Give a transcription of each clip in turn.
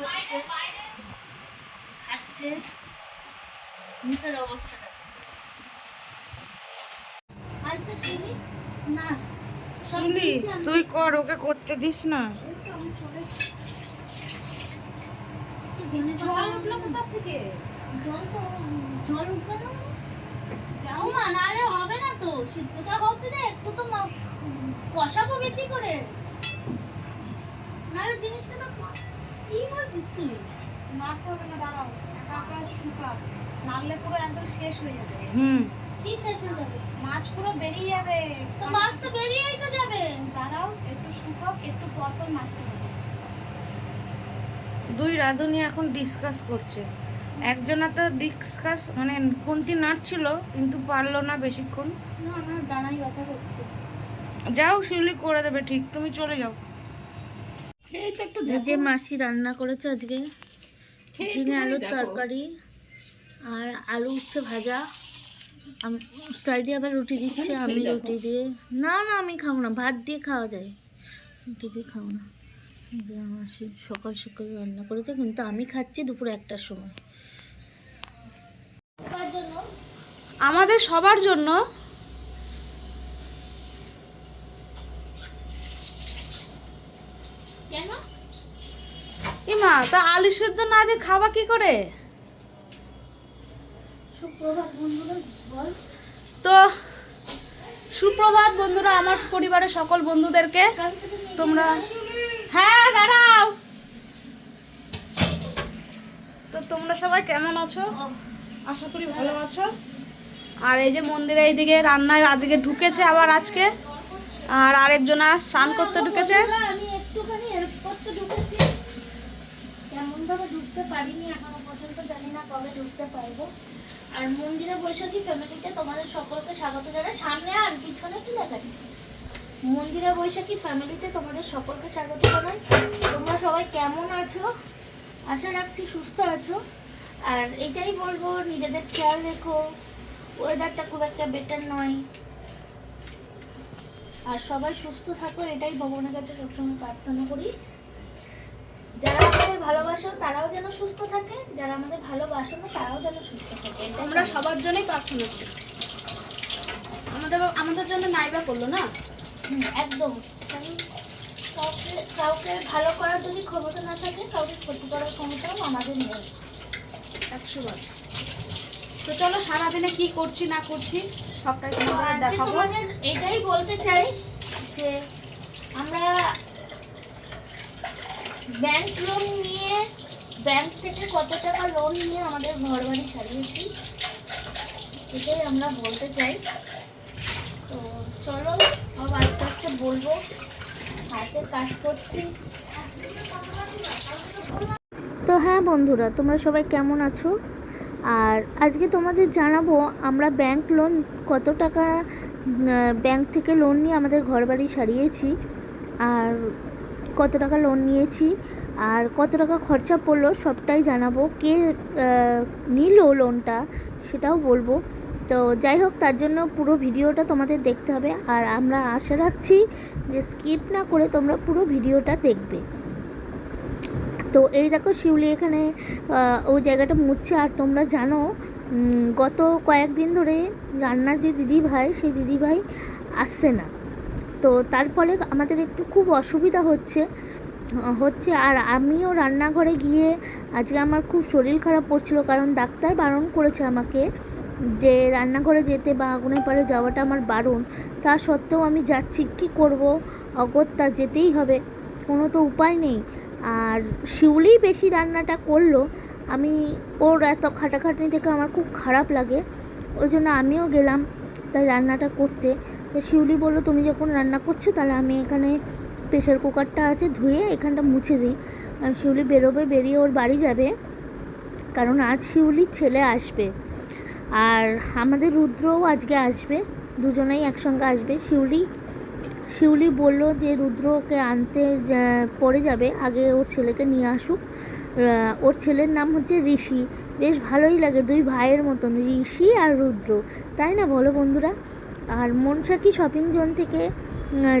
বসেছে খাচ্ছে। মুখের অবস্থাটা না। শুনলি তুই কর ওকে করতে দিস না। জল উঠল কোথা থেকে? জল তো জল উঠবে নাহলে হবে না তো। সিদ্ধটা হতে দে একটু তো কষাবো বেশি করে। নাহলে জিনিসটা তো কি বলছিস তুই? নাড়তে হবে না দাঁড়াও একা শুকাও নাড়লে পুরো একদম শেষ হয়ে যাবে। হুম। কি শেষ হয়ে যাবে? মাছ পুরো বেরিয়ে যাবে। তো মাছ তো বেরিয়েই তো যাবে। দাঁড়াও একটু শুকাও একটু পর পর নাড়তে হবে। দুই রাঁধুনি এখন ডিসকাস করছে। একজনা তো ডিসকাস মানে খুন্তি নাড়ছিল কিন্তু পারল না বেশিক্ষণ। না আমার দানাই ব্যথা করছে। যাও শিউলি করে দেবে ঠিক তুমি চলে যাও। এই যে মাসি রান্না করেছে আজকে। ঝিঙে আলুর তরকারি আর আলু উচ্ছে ভাজা। আম- তাই দিয়ে আবার রুটি দিচ্ছে আমি রুটি দিয়ে। না না আমি খাব না ভাত দিয়ে খাওয়া যায়। রুটি দিয়ে খাব না। যে মাসি সকাল সকাল রান্না করেছে কিন্তু আমি খাচ্ছি দুপুর একটার সময়। আমাদের সবার জন্য ইমা তা আলু সেদ্ধ না দিয়ে খাওয়া কি করে? তো সুপ্রভাত বন্ধুরা আমার পরিবারের সকল বন্ধুদেরকে। তোমরা হ্যাঁ দাঁড়াও। তো তোমরা সবাই কেমন আছো? আশা করি ভালো আছো। আর এই যে মন্দিরে এইদিকে রান্নায় আজকে ঢুকেছে আবার আজকে। আর আরেকজনা স্নান করতে ঢুকেছে বন্ধুরা, আমি একটুখানি হেল্প করতে ঢুকেছি কেমন ভাবে ঢুকতে পারিনি, এখনও পর্যন্ত জানি না কবে ঢুকতে পারব। আর মন্দিরে বৈশাখী ফ্যামিলিতে তোমাদের সকলকে স্বাগত জানাই। সামনে আর পিছনে কি দেখাচ্ছি মন্দিরে বৈশাখী ফ্যামিলিতে তোমাদের সকলকে স্বাগত জানাই। তোমরা সবাই কেমন আছো? আশা রাখছি সুস্থ আছো। আর এটাই বলব, নিজেদের খেয়াল রেখো। ওয়েদারটা খুব একটা বেটার নয়। আর সবাই সুস্থ থাকো, এটাই ভগবানের কাছে সবসময় প্রার্থনা করি। যারা ভালোবাসো তারাও যেন সুস্থ থাকে। যারা আমাদের ভালোবাসো না তারাও যেন সুস্থ থাকে। আমরা সবার জন্যই প্রার্থনা করি। আমাদের আমাদের জন্য নাইবা করল না? একদম। কাউকে কাউকে ভালো করার যদি ক্ষমতা না থাকে কাউকে ক্ষতি করার ক্ষমতাও আমাদের নেই। একশো বার। তো চলো সারাদিনে কি করছি না করছি সবটাই তোমাদের দেখাবো। এটাই বলতে চাই যে আমরা ব্যাংক লোন নিয়ে ব্যাংক থেকে কত টাকা লোন নিয়ে আমাদের ঘর বাড়ি সারিয়েছি এটাই আমরা বলতে চাই। তো চলো, সব আস্তে আস্তে বলব, হাতে কাজ করছি। তো হ্যাঁ বন্ধুরা, তোমরা সবাই কেমন আছো? আর আজকে তোমাদের জানাব, আমরা ব্যাংক লোন কত টাকা ব্যাংক থেকে লোন নিয়ে আমাদের ঘর বাড়ি সারিয়েছি। আর কত টাকা লোন নিয়েছি আর কত টাকা খরচা পড়ল সবটাই জানাব। কে নিল লোনটা সেটাও বলব। তো যাই হোক, তার জন্য পুরো ভিডিওটা তোমাদের দেখতে হবে। আর আমরা আশা রাখছি যে স্কিপ না করে তোমরা পুরো ভিডিওটা দেখবে। তো এই দেখো শিউলি এখানে ওই জায়গাটা মুছছে। আর তোমরা জানো গত কয়েকদিন ধরে রান্নার যে দিদি ভাই সেই দিদি ভাই আসছে না। তো তার ফলে আমাদের একটু খুব অসুবিধা হচ্ছে হচ্ছে আর আমিও রান্নাঘরে গিয়ে আজকে আমার খুব শরীর খারাপ পড়ছিল কারণ ডাক্তার বারণ করেছে আমাকে যে রান্নাঘরে যেতে বা আগুনের পাড়ে যাওয়াটা আমার বারণ। তা সত্ত্বেও আমি যাচ্ছি, কী করব? অগত্যা যেতেই হবে, কোনো তো উপায় নেই। আর শিউলি বেশি রান্নাটা করল, আমি ওর এত খাটাখাটনি থেকে আমার খুব খারাপ লাগে। ওই জন্য আমিও গেলাম তাই রান্নাটা করতে। তো শিউলি বলল, তুমি যখন রান্না করছ তাহলে আমি এখানে প্রেশার কুকারটা আছে ধুয়ে এখানটা মুছে দিই। আর শিউলি বেরোবে, বেরিয়ে ওর বাড়ি যাবে, কারণ আজ শিউলির ছেলে আসবে। আর আমাদের রুদ্রও আজকে আসবে, দুজনেই একসঙ্গে আসবে। শিউলি শিউলি বলল যে রুদ্রকে আনতে পরে যাবে, আগে ওর ছেলেকে নিয়ে আসুক। ওর ছেলের নাম হচ্ছে ঋষি। বেশ ভালোই লাগে, দুই ভাইয়ের মতন, ঋষি আর রুদ্র। তাই না বলো বন্ধুরা? আর মনসাকি শপিং জোন থেকে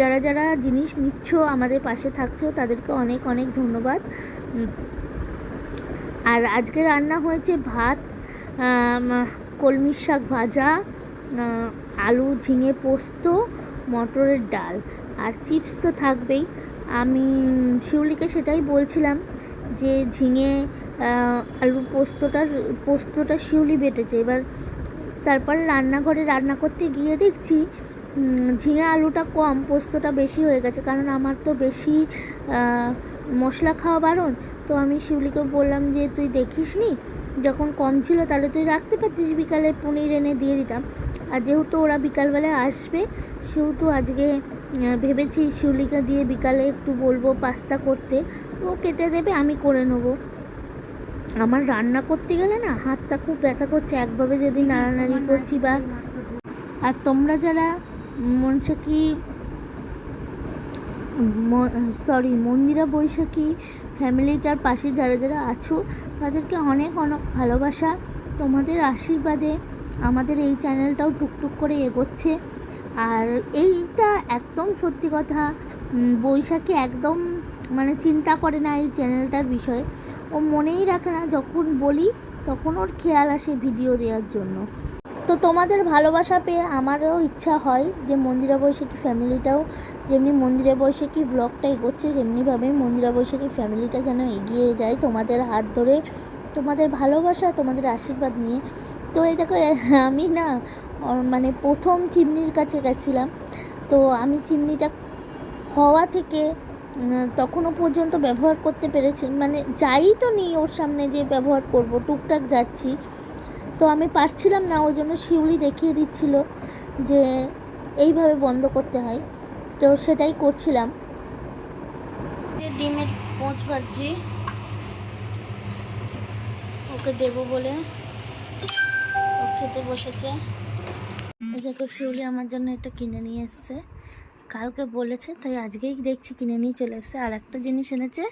যারা যারা জিনিস নিচ্ছ, আমাদের পাশে থাকছো, তাদেরকে অনেক অনেক ধন্যবাদ। আর আজকে রান্না হয়েছে ভাত কলমির শাক ভাজা আলু ঝিঙে পোস্ত, মটরের ডাল। আর চিপস তো থাকবেই। আমি, শিউলিকে সেটাই বলছিলাম যে ঝিঙে আলু পোস্তটার, পোস্তটা শিউলি বেটেছে। এবার তারপর রান্নাঘরে রান্না করতে গিয়ে দেখছি ঝিঙে আলুটা কম, পোস্তটা বেশি হয়ে গেছে। কারণ আমার তো বেশি মশলা খাওয়া বারণ। তো আমি শিউলিকে বললাম যে, তুই দেখিস নি যখন কম ছিল তাহলে তুই রাখতে পারতিস। বিকালে পনির এনে দিয়ে দিতাম। আর যেহেতু ওরা বিকালবেলায় আসবে, সেহেতু আজকে ভেবেছি শিউলিকা দিয়ে বিকালে একটু বলব পাস্তা করতে। ও কেটে দেবে, আমি করে নেব। আমার রান্না করতে গেলে না হাতটা খুব ব্যথা করছে একভাবে যদি নাড়ানাড়ি করছি বা আর তোমরা যারা মনসাকি সরি মন্দিরা বৈশাখী ফ্যামিলিটার পাশে যারা যারা আছো তাদেরকে অনেক অনেক ভালোবাসা। তোমাদের আশীর্বাদে আমাদের এই চ্যানেলটাও টুকটুক করে এগোচ্ছে। আর এইটা একদম সত্যি কথা বৈশাখী একদম মানে চিন্তা করে না এই চ্যানেলটার বিষয়ে। ও মনেই রাখে না, যখন বলি তখন ওর খেয়াল আসে ভিডিও দেওয়ার জন্য। তো তোমাদের ভালোবাসা পেয়ে আমারও ইচ্ছা হয় যে মন্দিরা বৈশাখী ফ্যামিলিটাও যেমনি মন্দিরা বৈশাখী ব্লগটা এগোচ্ছে সেমনিভাবে মন্দিরা বৈশাখী ফ্যামিলিটা যেন এগিয়ে যায় তোমাদের হাত ধরে, তোমাদের ভালোবাসা, তোমাদের আশীর্বাদ নিয়ে। তো এই দেখো, আমি না মানে প্রথম চিমনির কাছে গেছিলাম। তো আমি চিমনিটা হওয়া থেকে তখনও পর্যন্ত ব্যবহার করতে পেরেছি। মানে যাই তো নিই ওর সামনে যে ব্যবহার করব, টুকটাক যাচ্ছি। তো আমি পারছিলাম না, ওই জন্য শিউলি দেখিয়ে দিচ্ছিল যে এইভাবে বন্ধ করতে হয়। তো সেটাই করছিলাম। যে ডিমের পোঁচ ভাজি ওকে দেবো বলে ও খেতে বসেছে। দেখো, শিউলি আমার জন্য এটা কিনে নিয়ে এসছে। কালকে বলেছে, তাই আজকেই দেখছি কিনে নিয়ে চলে এসছে। আর একটা জিনিস এনেছে,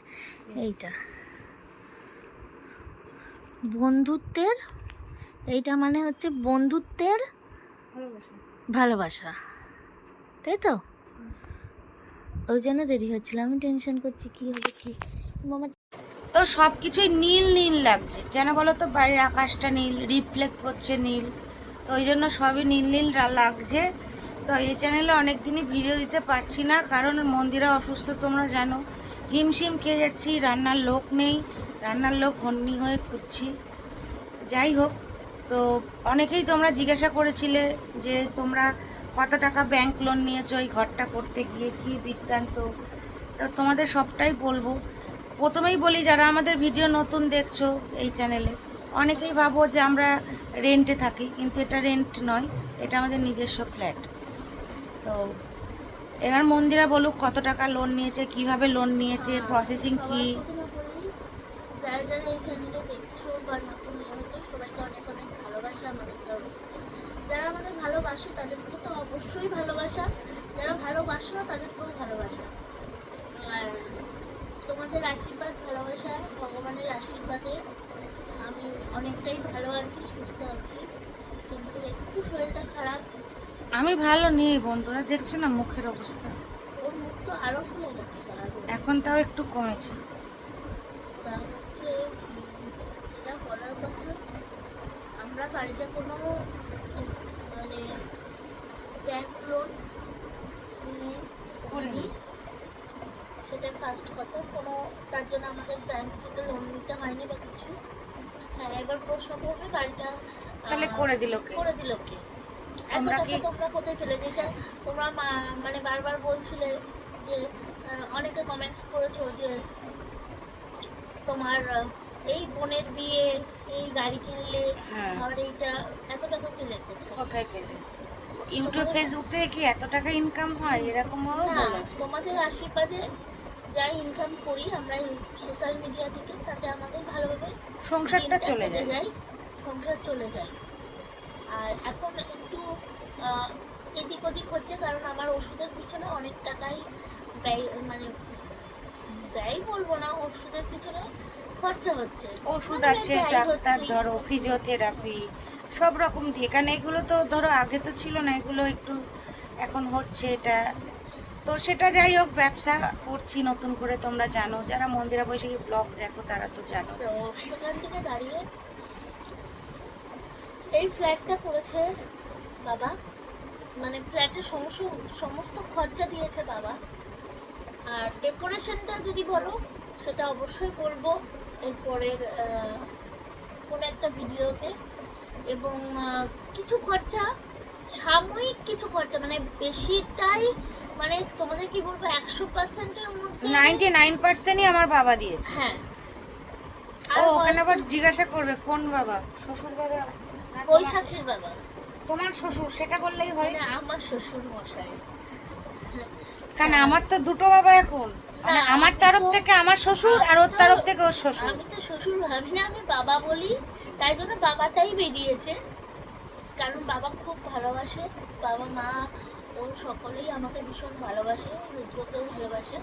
এইটা। বন্ধুত্বের, এইটা মানে হচ্ছে বন্ধুত্বের ভালোবাসা। তাই তো? ওই জন্য দেরি হচ্ছিল। আমি টেনশন করছি, কি হবে, কি? তো সব কিছুই নীল নীল লাগছে। কেন বলো তো? বাইরের আকাশটা নীল রিফ্লেক্ট করছে নীল। তো ওই জন্য সবই নীল নীল লাগছে। তো এই চ্যানেলে অনেক দিনই ভিডিও দিতে পারছি না, কারণ মন্দিরা অসুস্থ তোমরা জানো। হিমশিম খেয়ে যাচ্ছি, রান্নার লোক নেই, রান্নার লোক হন্নি হয়ে খুঁজছি। যাই হোক, তো অনেকেই তোমরা জিজ্ঞাসা করেছিলে যে তোমরা কত টাকা ব্যাংক লোন নিয়েছো, এই ঘরটা করতে গিয়ে কি বৃত্তান্ত? তো তোমাদের সবটাই বলব। প্রথমেই বলি, যারা আমাদের ভিডিও নতুন দেখছ এই চ্যানেলে অনেকেই ভাবো যে আমরা রেন্টে থাকি, কিন্তু এটা রেন্ট নয়, এটা আমাদের নিজস্ব ফ্ল্যাট তো এবার মন্দিরা বলুক কত টাকা লোন নিয়েছে কীভাবে লোন নিয়েছে প্রসেসিং কি প্রথমে বলি যারা যারা এই চ্যানেলে দেখছ বা নতুন হয়েছে সবাইকে অনেক অনেক ভালোবাসা আমাদের তরফ থেকে। যারা আমাদের ভালোবাসো তাদেরকে তো অবশ্যই ভালোবাসা। যারা ভালোবাসো না তাদেরকেও ভালোবাসা। আর তোমাদের আশীর্বাদ ভালোবাসা ভগবানের আশীর্বাদে আমি অনেকটাই ভালো আছি সুস্থ আছি। কিন্তু একটু শরীরটা খারাপ আমি ভালো নেই বন্ধুরা। দেখছ না মুখের অবস্থা? ওর মুখ তো ফুলে আগে এখন তাও একটু কমেছে। তা হচ্ছে উম, যেটা বলার কথা আমরা কোনো মানে ব্যাংক লোন নিয়ে সেটা ফার্স্ট কথা কোনো তার জন্য আমাদের ব্যাংক থেকে লোন নিতে হয়নি বা কিছু। হ্যাঁ এবার প্রশ্ন করবে বাড়িটা তাহলে করে দিল কে? করে দিল কে? কি- তোমরা কোথায় পেলে যেটা তোমরা মানে বারবার বলছিলে যে অনেকে কমেন্টস করেছ যে তোমার এই বোনের বিয়ে এই গাড়ি কিনলে হ্যাঁ। আর এইটা এত টাকা পেলে কোথায় পেলে? ইউটিউব ফেসবুক থেকে কি এত টাকা ইনকাম হয়? এরকমও না, বলেছে। তোমাদের আশীর্বাদে যা ইনকাম করি আমরা সোশ্যাল মিডিয়া থেকে তাতে আমাদের ভালোভাবে সংসারটা চলে যায়। সংসার চলে যায়। আর এখন একটু এদিক ওদিক হচ্ছে কারণ আমার ওষুধের পিছনে অনেক টাকাই ব্যয় মানে ব্যয় বলব না ওষুধের পিছনে খরচা হচ্ছে। ওষুধ মানে আছে ডাক্তার ধরো ফিজিওথেরাপি সব রকম কারণ এগুলো তো ধরো আগে তো ছিল না এগুলো একটু এখন হচ্ছে এটা। তো সেটা যাই হোক ব্যবসা করছি নতুন করে তোমরা জানো। যারা মন্দিরা বৈশাখী ব্লগ দেখো তারা তো জানো। তো সেখান থেকে দাঁড়িয়ে এই ফ্ল্যাটটা করেছে বাবা। মানে ফ্ল্যাটের সমস্ত সমস্ত খরচা দিয়েছে বাবা। আর ডেকোরেশনটা যদি বলো সেটা অবশ্যই বলব। এরপরের কোনো একটা ভিডিওতে এবং কিছু খরচা সাময়িক কিছু খরচা মানে বেশিটাই মানে তোমাদের কি বলব একশো পার্সেন্টের মধ্যে নাইনটি নাইন পার্সেন্টই আমার বাবা দিয়েছে। হ্যাঁ। ও ওখানে আবার জিজ্ঞাসা করবে কোন বাবা? শ্বশুর বাবা না তোমার বাবা তোমার শ্বশুর সেটা বললেই হয়। মানে আমার শ্বশুর মশাই। কারণ আমার তো দুটো বাবা এখন। মানে আমার তরফ থেকে আমার শ্বশুর আর ওর তরফ থেকে ওর শ্বশুর। আমি তো শ্বশুর ভাবি না আমি বাবা বলি। তাই জন্য বাবাটাই বেরিয়েছে। কারণ বাবা খুব ভালোবাসে। বাবা মা ও সকলেই আমাকে ভীষণ ভালোবাসে রুদ্রকেও ভালোবাসে।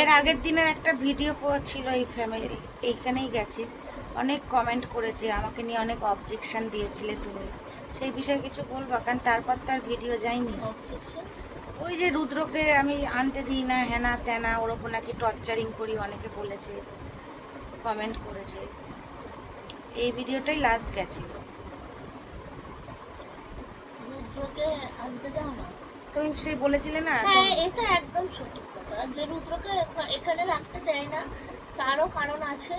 এর আগের দিনের একটা ভিডিও ছিল এই ফ্যামিলি এইখানেই গেছে। অনেক কমেন্ট করেছে আমাকে নিয়ে অনেক অবজেকশন দিয়েছিলে তুমি। সেই বিষয়ে কিছু বলবা? কারণ তারপর তার ভিডিও যায়নি। ওই যে রুদ্রকে আমি আনতে দিই না হেনা তেনা ওর ওপর নাকি টর্চারিং করি অনেকে বলেছে কমেন্ট করেছে। এই ভিডিওটাই লাস্ট গেছিল রুদ্রকে আনতে দাও না? তুমি সেই বলেছিলে না? হ্যাঁ এটা একদম সঠিক। যে রুদ্রকে এখানে রাখতে দেয় না, তারও কারণ আছে,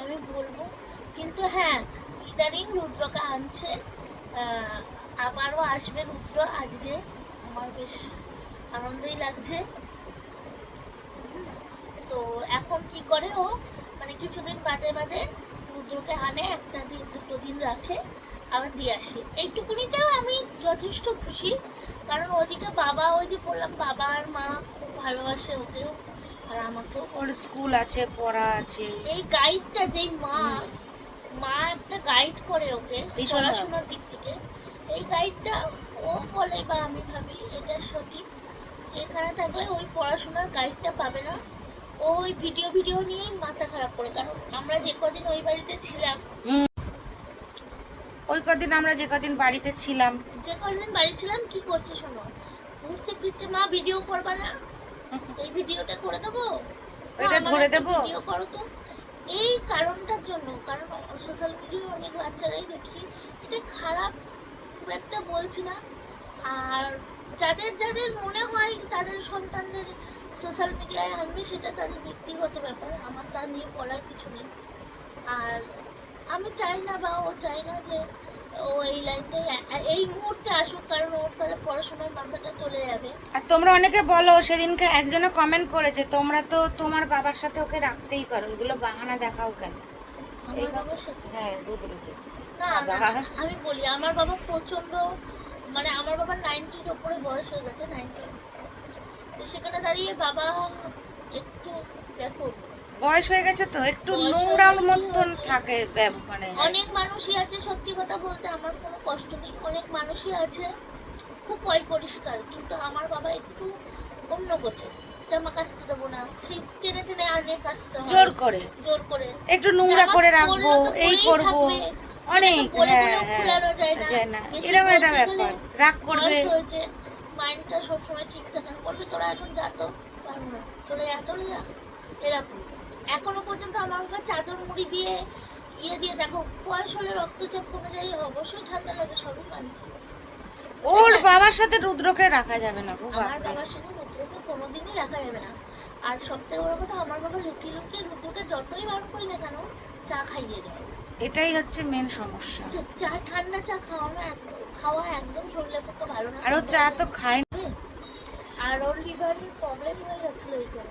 আমি বলব। কিন্তু হ্যাঁ ইদানিং রুদ্রকে আনছে আবারও আসবে রুদ্র আজকে। আমার বেশ আনন্দই লাগছে। তো এখন কি করে ও? মানে কিছুদিন বাদে বাদে রুদ্রকে আনে, একটা দিন দুটো দিন রাখে। আবার দিয়ে আসি। এইটুকুনিতেও আমি যথেষ্ট খুশি। কারণ ওদিকে বাবা ওই যে বললাম বাবা আর মা খুব ভালোবাসে ওকেও আর আমাকেও। ওর স্কুল আছে পড়া আছে। এই গাইডটা যেই মা মা একটা গাইড করে ওকে পড়াশোনার দিক থেকে। এই গাইডটা ও বলে বা আমি ভাবি এটা সঠিক। এখানে থাকলে ওই পড়াশোনার গাইডটা পাবে না। ওই ভিডিও ভিডিও নিয়েই মাথা খারাপ করে। কারণ আমরা যে কদিন ওই বাড়িতে ছিলাম ওই কদিন আমরা যে কদিন বাড়িতে ছিলাম। যে কদিন বাড়ি ছিলাম কি করছে শোনো? ঘুরছে ফিরছে মা ভিডিও করবা না? এই ভিডিওটা করে দেবো? ওইটা ধরে দেবো? ভিডিও করো তো। এই কারণটার জন্য কারণ সোশ্যাল মিডিয়া অনেক বাচ্চারাই দেখি এটা খারাপ খুব একটা বলছি না। আর যাদের যাদের মনে হয় তাদের সন্তানদের সোশ্যাল মিডিয়ায় আনবে সেটা তাদের ব্যক্তিগত ব্যাপার আমার তা নিয়ে বলার কিছু নেই। আর আমি চাই না বা ও চাই না যে ও এই লাইনটাই এই মুহূর্তে আসুক কারণ ওর তাহলে পড়াশোনার মাথাটা চলে যাবে। আর তোমরা অনেকে বলো সেদিনকে একজনে কমেন্ট করেছে তোমরা তো তোমার বাবার সাথে ওকে রাখতেই পারো এগুলো বাহানা দেখাও কেন? আমার বাবার সাথে? হ্যাঁ রুদ্রকে না না আমি বলি আমার বাবা প্রচণ্ড মানে আমার বাবার নাইনটির ওপরে বয়স হয়ে গেছে নাইনটি তো সেখানে দাঁড়িয়ে বাবা একটু দেখো বয়স হয়ে গেছে তো একটু নোংরার মতন থাকে মানে অনেক মানুষই আছে সত্যি কথা বলতে আমার কোনো কষ্ট নেই। অনেক মানুষই আছে খুব পয় পরিষ্কার কিন্তু আমার বাবা একটু অন্য গোছে। জামা কাচতে দেবো না সেই টেনে টেনে আনে কাচতে জোর করে। জোর করে। একটু নোংরা করে রাখব এই করব। অনেক হ্যাঁ হ্যাঁ যায় না। এরকম একটা ব্যাপার। রাগ করবে। মাইন্ডটা সবসময় ঠিক থাকে না। বলবে তোরা এখন যা তো পারব না। চলে যা চলে যা। এরকম। এখনও পর্যন্ত আমার বাবা চাদর মুড়ি দিয়ে ইয়ে দিয়ে দেখো বয়স হলে রক্তচাপ কমে যায় অবশ্যই ঠান্ডা লাগে সবই মানছি। ওর বাবার সাথে রুদ্রকে রাখা যাবে না গো আমার বাবার সাথে রুদ্রকে কোনোদিনই রাখা যাবে না। আর সবথেকে বড় কথা আমার বাবা লুকিয়ে লুকিয়ে রুদ্রকে যতই বারণ করি না কেন চা খাইয়ে দেয়। এটাই হচ্ছে মেন সমস্যা। চা- চা ঠান্ডা চা খাওয়ানো একদম খাওয়া একদম শরীরের পক্ষে ভালো না। আর চা তো খায় না। আর ওর লিভারের প্রবলেম হয়ে গেছিল এই করে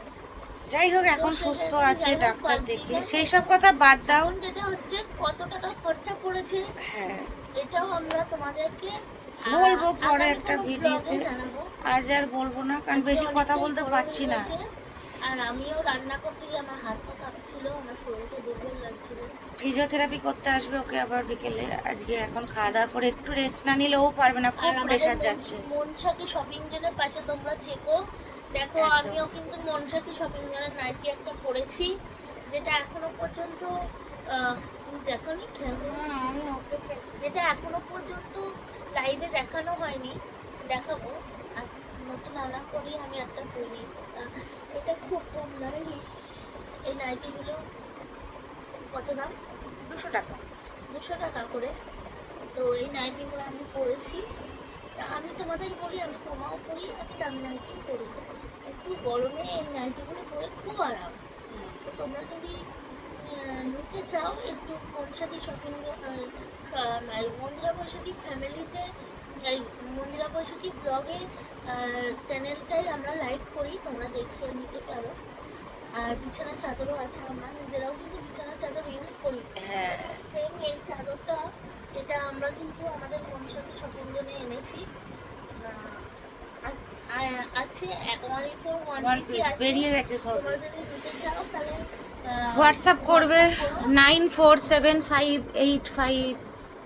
যাই হোক এখন সুস্থ আছে ডাক্তার দেখিয়ে। সেই সব কথা বাদ দাও। যেটা হচ্ছে কত টাকা খরচা পড়েছে হ্যাঁ। এটাও আমরা তোমাদেরকে বলব পরে একটা ভিডিওতে। আজ আর বলব না কারণ বেশি কথা বলতে পারছি না। আর আমিও রান্না করতে গিয়ে আমার হাত পা কাঁপছিল আমার শরীরটা দুর্বল লাগছিল। ফিজিওথেরাপি করতে আসবে ওকে আবার বিকেলে। আজকে এখন খাওয়া দাওয়া করে একটু রেস্ট না নিলেও পারবে না খুব প্রেশার যাচ্ছে। মনসাকি শপিং জোনের পাশে তোমরা থেকো। দেখো আমিও কিন্তু মনসাকি শপিং মলের নাইটি একটা পরেছি যেটা এখনও পর্যন্ত তুমি দেখো নি করো। যেটা এখনও পর্যন্ত লাইভে দেখানো হয়নি দেখাবো। নতুন আনার পরেই আমি একটা পরে তা এটা খুব কম দামেরই এই নাইটিগুলো কত দাম? দুশো টাকা। দুশো টাকা করে। তো এই নাইটিগুলো আমি পরেছি। তা আমি তোমাদের বলি আমি কমাও পরি আমি দামি নাইটি পরি। কিন্তু গরমে এই নাইটিগুলো পরে খুব আরাম। তো তোমরা যদি নিতে চাও একটু মনসাকি শপিং মন্দিরা বৈশাখী ফ্যামিলিতে এই মন্দিরা বৈশাখী ব্লগে চ্যানেলটাই আমরা লাইভ করি তোমরা দেখিয়ে নিতে পারো। আর বিছানার চাদরও আছে আমরা নিজেরাও কিন্তু বিছানার চাদর ইউজ করি। হ্যাঁ। সেম এই চাদরটা এটা আমরা কিন্তু আমাদের মনসাকে শপিং জন্য এনেছি। আছে only for one one piece বেরিয়ে গেছে সব। তোমরা যদি নিতে চাও তাহলে হোয়াটসঅ্যাপ করবে nine four seven five eight five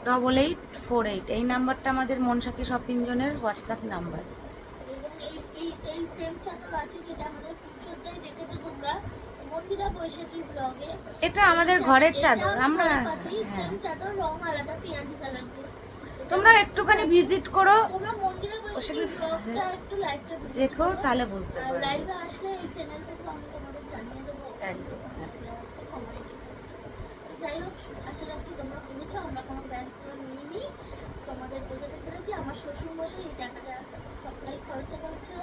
double eight four eight এই নাম্বারটা আমাদের মনসাকি শপিং জোনের হোয়াটসঅ্যাপ নাম্বার এই এই এই সেম চাদর আছে যেটা আমাদের ফুলসজ্জায় দেখেছ তোমরা মন্দিরা বৈশাখী ব্লগে এটা আমাদের ঘরের চাদর আমরা সেম হ্যাঁ। চাদর রং আলাদা পেঁয়াজি কালার তোমরা একটুখানি ভিজিট করো। দেখো তাহলে বুঝতে পারবে লাইভে আসলে এই চ্যানেল থেকে আমি তোমাদের জানিয়ে দেবো একদম। অবশ্যই community post এ। তো যাই হোক আশা রাখছি তোমরা বুঝেছ আমরা কোনো ব্যাংক করে নিয়ে নিই তোমাদের বোঝাতে পেরেছি আমার শ্বশুর মশাই এই টাকাটা সবটাই খরচা করছে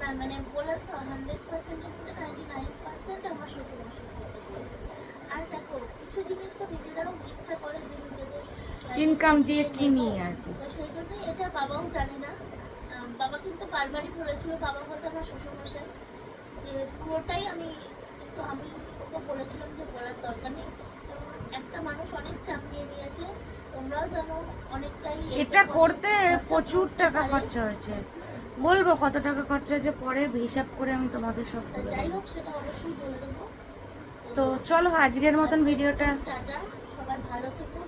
না মানে বলে তো হান্ড্রেড পার্সেন্টের মধ্যে নাইনটি নাইন পার্সেন্ট আমার শ্বশুর মশাই খরচা করেছে আর দেখো কিছু জিনিস তো নিজেরাও ইচ্ছা করে যে ইনকাম দিয়ে। কিনি আর কি? তো সেই জন্য এটা বাবাও জানে না। বাবা কিন্তু বারবারই বলেছিল বাবা বলতে আমার শ্বশুরমশাই যে পুরোটাই আমি কিন্তু আমি ওকে বলেছিলাম যে বলার দরকার নেই। একটা মানুষ অনেক চাপ নিয়ে নিয়েছে তোমরাও জানো অনেকটাই এটা করতে প্রচুর টাকা খরচা হয়েছে। বলব কত টাকা খরচা হয়েছে পরে হিসাব করে আমি তোমাদের সব যাই হোক সেটা অবশ্যই বলে দেবো। তো চলো আজকের মতন ভিডিওটা টাটা সবাই ভালো থেকো।